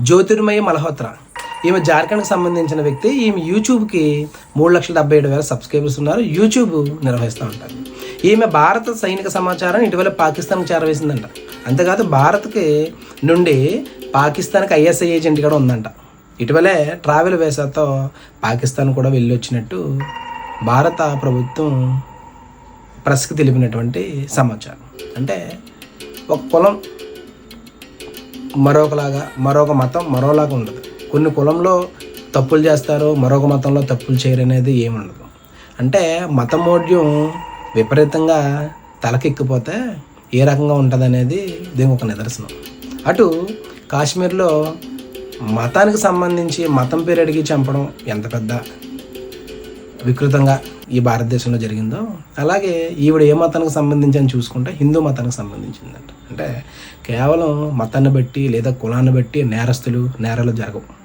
జ్యోతిర్మయి మల్హోత్రా. ఈమె జార్ఖండ్కి సంబంధించిన వ్యక్తి. ఈమె యూట్యూబ్కి మూడు లక్షల డెబ్బై ఏడు వేల సబ్స్క్రైబర్స్ ఉన్నారు. యూట్యూబ్ నిర్వహిస్తూ ఉంటారు. ఈమె భారత సైనిక సమాచారం ఇటీవల పాకిస్తాన్కి చేరవేసిందంట. అంతేకాదు భారత్కి నుండి పాకిస్తాన్కి ఐఎస్ఐ ఏజెంట్ కూడా ఉందంట. ఇటీవలే ట్రావెల్ వేసాతో పాకిస్తాన్ కూడా వెళ్ళి వచ్చినట్టు భారత ప్రభుత్వం ప్రెస్కి తెలిపినటువంటి సమాచారం. అంటే ఒక కులం మరొకలాగా మరొక మతం మరోలాగా ఉండదు. కొన్ని కులంలో తప్పులు చేస్తారు మరొక మతంలో తప్పులు చేయరు అనేది ఏముండదు. అంటే మతమోడ్యం విపరీతంగా తలకెక్కిపోతే ఏ రకంగా ఉంటుంది అనేది దీనికి ఒక నిదర్శనం. అటు కాశ్మీర్లో మతానికి సంబంధించి మతం పేరు అడిగి చంపడం ఎంత పెద్ద వికృతంగా ఈ భారతదేశంలో జరిగిందో అలాగే ఈవిడ ఏ మతానికి సంబంధించి అని చూసుకుంటే హిందూ మతానికి సంబంధించిందంట. అంటే కేవలం మతాన్ని బట్టి లేదా కులాన్ని బట్టి నేరస్తులు నేరాలు జరగవు.